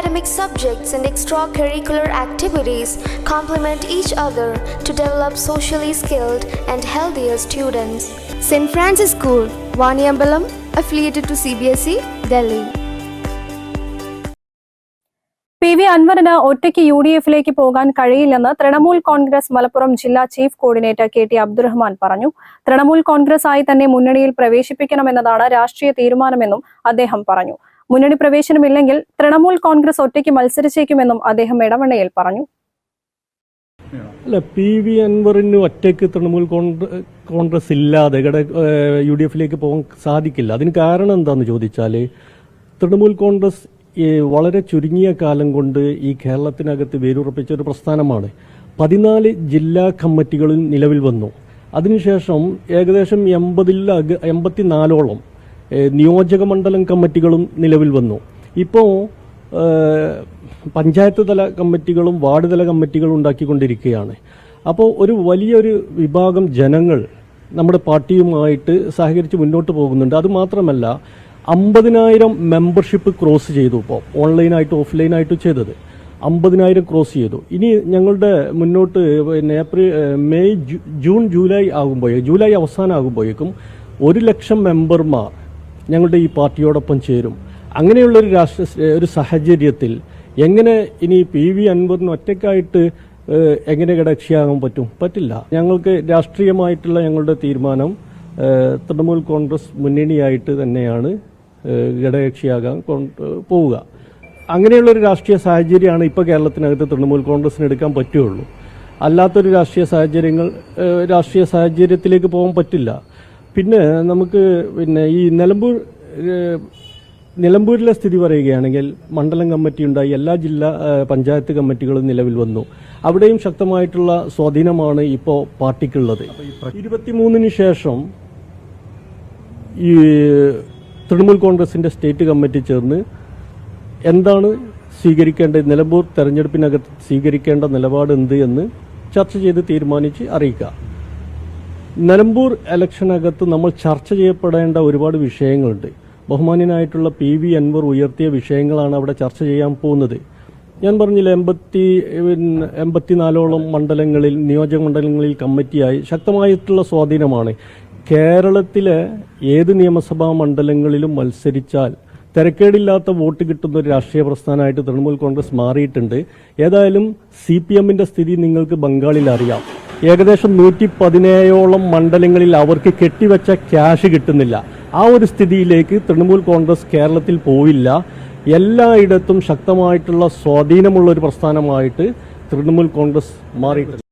academic subjects and extracurricular activities complement each other to develop socially skilled and healthier students. St. Francis School, Vaniambalam, affiliated to CBSE, Delhi. P V അൻവറിന് ഒറ്റയ്ക്ക് U D എഫിലേക്ക് പോകാൻ കഴിയില്ലെന്ന് തൃണമൂൽ കോൺഗ്രസ് മലപ്പുറം ജില്ലാ chief coordinator K T Abdurahman പറഞ്ഞു തൃണമൂൽ കോൺഗ്രസ് ആയി തന്നെ മുന്നണിയിൽ പ്രവേശിപ്പിക്കണമെന്നതാണ് രാഷ്ട്രീയ തീരുമാനമെന്നും അദ്ദേഹം പറഞ്ഞു മുന്നണി പ്രവേശനമില്ലെങ്കിൽ തൃണമൂൽ കോൺഗ്രസ് ഒറ്റയ്ക്ക് മത്സരിച്ചേക്കുമെന്നും അദ്ദേഹം ഇടവണ്ണയിൽ പറഞ്ഞു. അല്ല പി വി അൻവറിന് ഒറ്റയ്ക്ക് തൃണമൂൽ കോൺഗ്ര- കോൺഗ്രസ് ഇല്ലാതെ യു ഡി എഫിലേക്ക് പോകാൻ സാധിക്കില്ല. അതിന് കാരണം എന്താണെന്ന് ചോദിച്ചാൽ തൃണമൂൽ കോൺഗ്രസ് വളരെ ചുരുങ്ങിയ കാലം കൊണ്ട് ഈ കേരളത്തിനകത്ത് വേരുറപ്പിച്ച ഒരു പ്രസ്ഥാനമാണ്. പതിനാല് ജില്ലാ കമ്മിറ്റികളിൽ നിലവിൽ വന്നു. അതിനുശേഷം ഏകദേശം എൺപതിൽ എൺപത്തിനാലോളം നിയോജക മണ്ഡലം കമ്മിറ്റികളും നിലവിൽ വന്നു. ഇപ്പോൾ പഞ്ചായത്ത് തല കമ്മിറ്റികളും വാർഡ് തല കമ്മിറ്റികളും ഉണ്ടാക്കിക്കൊണ്ടിരിക്കുകയാണ്. അപ്പോൾ ഒരു വലിയൊരു വിഭാഗം ജനങ്ങൾ നമ്മുടെ പാർട്ടിയുമായിട്ട് സഹകരിച്ച് മുന്നോട്ട് പോകുന്നുണ്ട്. അതുമാത്രമല്ല അമ്പതിനായിരം മെമ്പർഷിപ്പ് ക്രോസ് ചെയ്തു ഇപ്പോൾ ഓൺലൈനായിട്ട് ഓഫ്ലൈനായിട്ട് ചെയ്തത്. അമ്പതിനായിരം ക്രോസ് ചെയ്തു. ഇനി ഞങ്ങളുടെ മുന്നോട്ട് പിന്നെ ഏപ്രിൽ മെയ് ജൂൺ ജൂലൈ ആകുമ്പോഴേ ജൂലൈ അവസാനം ആകുമ്പോഴേക്കും ഒരു ലക്ഷം മെമ്പർമാർ ഞങ്ങളുടെ ഈ പാർട്ടിയോടൊപ്പം ചേരും. അങ്ങനെയുള്ള ഒരു രാഷ്ട്ര ഒരു സാഹചര്യത്തിൽ എങ്ങനെ ഇനി പി വി അൻവറിന് ഒറ്റയ്ക്കായിട്ട് എങ്ങനെ ഘടകക്ഷിയാകാൻ പറ്റും? പറ്റില്ല. ഞങ്ങൾക്ക് രാഷ്ട്രീയമായിട്ടുള്ള ഞങ്ങളുടെ തീരുമാനം തൃണമൂൽ കോൺഗ്രസ് മുന്നണിയായിട്ട് തന്നെയാണ് ഘടകകക്ഷിയാകാൻ പോവുക. അങ്ങനെയുള്ള ഒരു രാഷ്ട്രീയ സാഹചര്യമാണ് ഇപ്പോൾ കേരളത്തിനകത്ത് തൃണമൂൽ കോൺഗ്രസിന് എടുക്കാൻ പറ്റുകയുള്ളൂ. അല്ലാത്തൊരു രാഷ്ട്രീയ സാഹചര്യങ്ങൾ രാഷ്ട്രീയ സാഹചര്യത്തിലേക്ക് പോകാൻ പറ്റില്ല. പിന്നെ നമുക്ക് പിന്നെ ഈ നിലമ്പൂർ നിലമ്പൂരിലെ സ്ഥിതി പറയുകയാണെങ്കിൽ മണ്ഡലം കമ്മിറ്റി ഉണ്ടായി എല്ലാ ജില്ലാ പഞ്ചായത്ത് കമ്മിറ്റികളും നിലവിൽ വന്നു. അവിടെയും ശക്തമായിട്ടുള്ള സ്വാധീനമാണ് ഇപ്പോൾ പാർട്ടിക്കുള്ളത്. ഇരുപത്തിമൂന്നിന് ശേഷം ഈ തൃണമൂൽ കോൺഗ്രസിന്റെ സ്റ്റേറ്റ് കമ്മിറ്റി ചേർന്ന് എന്താണ് സ്വീകരിക്കേണ്ടത് നിലമ്പൂർ തെരഞ്ഞെടുപ്പിനകത്ത് സ്വീകരിക്കേണ്ട നിലപാട് എന്ത് എന്ന് ചർച്ച ചെയ്ത് തീരുമാനിച്ച് അറിയിക്കുക. നിലമ്പൂർ ഇലക്ഷനകത്ത് നമ്മൾ ചർച്ച ചെയ്യപ്പെടേണ്ട ഒരുപാട് വിഷയങ്ങളുണ്ട്. ബഹുമാന്യനായിട്ടുള്ള പി വി അൻവർ ഉയർത്തിയ വിഷയങ്ങളാണ് അവിടെ ചർച്ച ചെയ്യാൻ പോകുന്നത്. ഞാൻ പറഞ്ഞില്ല എൺപത്തി എൺപത്തിനാലോളം മണ്ഡലങ്ങളിൽ നിയോജക മണ്ഡലങ്ങളിൽ കമ്മിറ്റിയായി ശക്തമായിട്ടുള്ള സ്വാധീനമാണ്. കേരളത്തിലെ ഏത് നിയമസഭാ മണ്ഡലങ്ങളിലും മത്സരിച്ചാൽ തിരക്കേടില്ലാത്ത വോട്ട് കിട്ടുന്ന ഒരു രാഷ്ട്രീയ പ്രസ്ഥാനമായിട്ട് തൃണമൂൽ കോൺഗ്രസ് മാറിയിട്ടുണ്ട്. ഏതായാലും സി പി എമ്മിന്റെ സ്ഥിതി നിങ്ങൾക്ക് ബംഗാളിൽ അറിയാം. ഏകദേശം നൂറ്റി പതിനേഴോളം മണ്ഡലങ്ങളിൽ അവർക്ക് കെട്ടിവെച്ച ക്യാഷ് കിട്ടുന്നില്ല. ആ ഒരു സ്ഥിതിയിലേക്ക് തൃണമൂൽ കോൺഗ്രസ് കേരളത്തിൽ പോയില്ല. എല്ലായിടത്തും ശക്തമായിട്ടുള്ള സ്വാധീനമുള്ള ഒരു പ്രസ്ഥാനമായിട്ട് തൃണമൂൽ കോൺഗ്രസ് മാറിയിട്ടുണ്ട്.